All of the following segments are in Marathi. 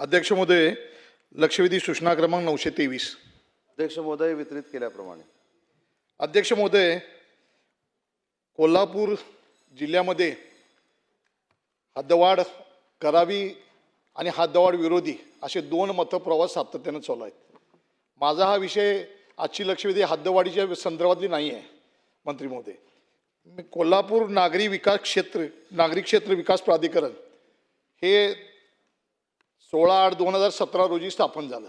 अध्यक्ष महोदय लक्षवेधी सूचना क्रमांक नऊशे तेवीस. अध्यक्ष महोदय वितरित केल्याप्रमाणे. अध्यक्ष महोदय कोल्हापूर जिल्ह्यामध्ये हद्दवाढ करावी आणि हद्दवाढ विरोधी असे दोन मतप्रवास सातत्यानं चालू आहेत. माझा हा विषय आजची लक्षवेधी हद्दवाढीच्या संदर्भातली नाही आहे मंत्री महोदय. मी कोल्हापूर नागरी विकास क्षेत्र नागरी क्षेत्र विकास प्राधिकरण हे सोळा आठ दोन हजार सतरा रोजी स्थापन झालं.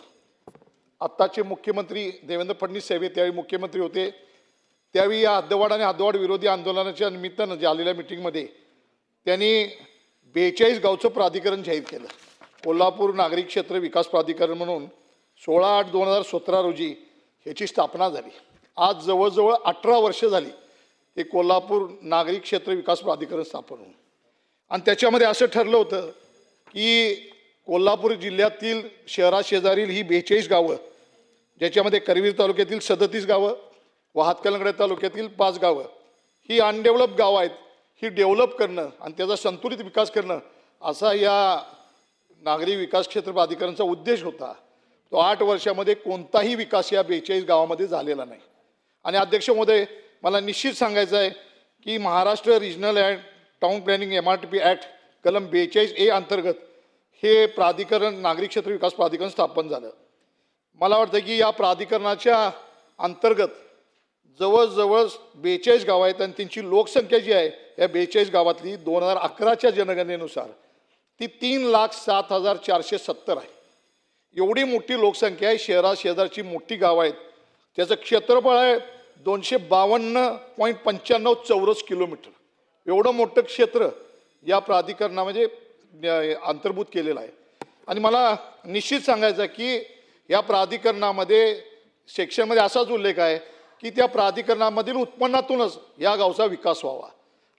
आत्ताचे मुख्यमंत्री देवेंद्र फडणवीस साहेब त्यावेळी मुख्यमंत्री होते. त्यावेळी या हद्दवाड आणि हद्दवाड विरोधी आंदोलनाच्या निमित्तानं झालेल्या मिटिंगमध्ये त्यांनी बेचाळीस गावचं प्राधिकरण जाहीर केलं. कोल्हापूर नागरिक क्षेत्र विकास प्राधिकरण म्हणून सोळा आठ दोन हजार सतरा रोजी ह्याची स्थापना झाली. आज जवळजवळ अठरा वर्ष झाली हे कोल्हापूर नागरिक क्षेत्र विकास प्राधिकरण स्थापन होऊन. आणि त्याच्यामध्ये असं ठरलं होतं की कोल्हापूर जिल्ह्यातील शहराशेजारील ही बेचाळीस गावं ज्याच्यामध्ये करवीर तालुक्यातील सदतीस गावं व हातकलंगडे तालुक्यातील पाच गावं ही अनडेव्हलप गावं आहेत. ही डेव्हलप करणं आणि त्याचा संतुलित विकास करणं असा या नागरी विकास क्षेत्र प्राधिकरणचा उद्देश होता. तो आठ वर्षामध्ये कोणताही विकास या बेचाळीस गावामध्ये झालेला नाही. आणि अध्यक्ष महोदय मला निश्चित सांगायचं आहे की Maharashtra regional and town planning M R T P act कलम बेचाळीस ए अंतर्गत हे प्राधिकरण नागरिक क्षेत्र विकास प्राधिकरण स्थापन झालं. मला वाटतं की या प्राधिकरणाच्या अंतर्गत जवळजवळ बेचाळीस गावं आहेत आणि त्यांची लोकसंख्या जी आहे या बेचाळीस गावातली दोन हजार अकराच्या जनगणनेनुसार ती तीन लाख सात हजार चारशे सत्तर आहे. एवढी मोठी लोकसंख्या आहे शहरा शेजारची मोठी गावं आहेत. त्याचं क्षेत्रफळ आहे दोनशे बावन्न पॉईंट पंच्याण्णव चौरस किलोमीटर. एवढं मोठं क्षेत्र या प्राधिकरणामध्ये म्हणजे अंतर्भूत केलेला आहे. आणि मला निश्चित सांगायचं आहे की या प्राधिकरणामध्ये सेक्शनमध्ये असाच उल्लेख आहे की त्या प्राधिकरणामधील उत्पन्नातूनच या गावचा विकास व्हावा.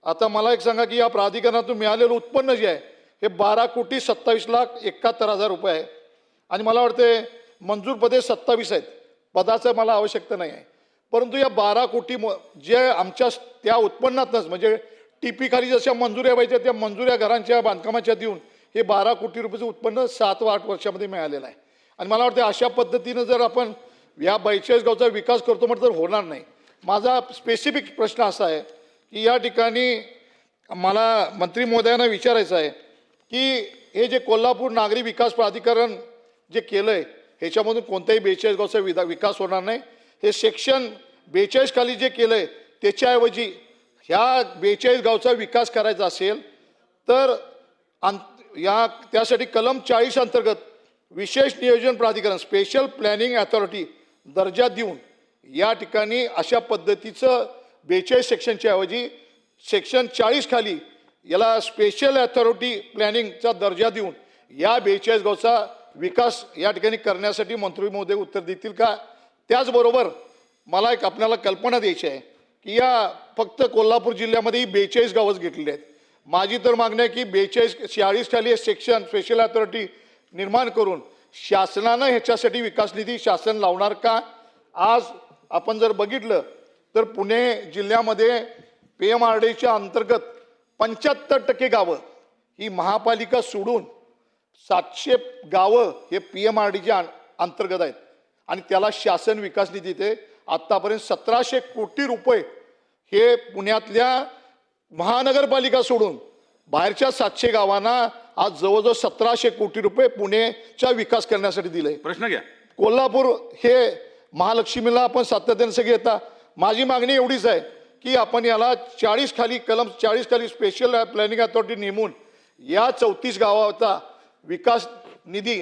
आता मला एक सांगा की या प्राधिकरणातून मिळालेलं उत्पन्न जे आहे हे बारा कोटी सत्तावीस लाख एकाहत्तर हजार रुपये आहे. आणि मला वाटते मंजूर पदे सत्तावीस आहेत. पदाचं मला आवश्यकता नाही आहे. परंतु या बारा कोटी म जे आमच्या त्या उत्पन्नातनंच म्हणजे टीपीखाली जशा मंजुऱ्या व्हायच्या त्या मंजुऱ्या घरांच्या बांधकामाच्या देऊन हे बारा कोटी रुपयाचं उत्पन्न सात व आठ वर्षामध्ये मिळालेलं आहे. आणि मला वाटतं अशा पद्धतीनं जर आपण या बेचाळीस गावचा विकास करतो म्हटलं तर होणार नाही. माझा स्पेसिफिक प्रश्न असा आहे की या ठिकाणी मला मंत्री महोदयांना विचारायचं आहे की हे जे कोल्हापूर नागरी विकास प्राधिकरण जे केलं आहे ह्याच्यामधून कोणत्याही बेचाळीस गावचा विदा विकास होणार नाही. हे सेक्शन बेचाळीस खाली जे केलं आहे त्याच्याऐवजी ह्या बेचाळीस गावचा विकास करायचा असेल तर आं या त्यासाठी कलम चाळीस अंतर्गत विशेष नियोजन प्राधिकरण स्पेशल प्लॅनिंग अथॉरिटी दर्जा देऊन या ठिकाणी अशा पद्धतीचं बेचाळीस सेक्शनच्या ऐवजी सेक्शन चाळीस खाली याला स्पेशल अथॉरिटी प्लॅनिंगचा दर्जा देऊन या बेचाळीस गावचा विकास या ठिकाणी करण्यासाठी मंत्री महोदय उत्तर देतील का? त्याचबरोबर मला एक आपल्याला कल्पना द्यायची आहे. की या फक्त कोल्हापूर जिल्ह्यामध्ये ही बेचाळीस गावच घेतलेली आहेत. माझी तर मागणी आहे की बेचाळीस चाळीस खाली सेक्शन स्पेशल अथॉरिटी निर्माण करून शासनानं ह्याच्यासाठी विकास निधी शासन लावणार का? आज आपण जर बघितलं तर पुणे जिल्ह्यामध्ये पी एम आर डीच्या अंतर्गत पंच्याहत्तर टक्के गावं ही महापालिका सोडून सातशे गावं हे पी एम आर डीच्या अंतर्गत आहेत. आणि त्याला शासन विकास निधी ते आत्तापर्यंत सतराशे कोटी रुपये हे पुण्यातल्या महानगरपालिका सोडून बाहेरच्या सातशे गावांना आज जवळजवळ सतराशे कोटी रुपये पुणेचा विकास करण्यासाठी दिले. प्रश्न घ्या. कोल्हापूर हे महालक्ष्मीला आपण सातत्याने सगळे येता माझी मागणी एवढीच आहे की आपण याला चाळीस खाली कलम चाळीस खाली स्पेशल प्लॅनिंग अथॉरिटी नेमून या चौतीस गावाचा विकास निधी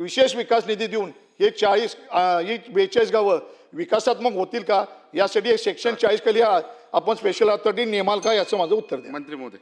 विशेष विकास निधी देऊन हे चाळीस ही बेचाळीस गावं विकासात्मक होतील का? यासाठी सेक्शन चाळीस खाली आपण स्पेशल अथॉरिटी नेमाल का याचं माझं उत्तर द्या. मंत्री महोदय.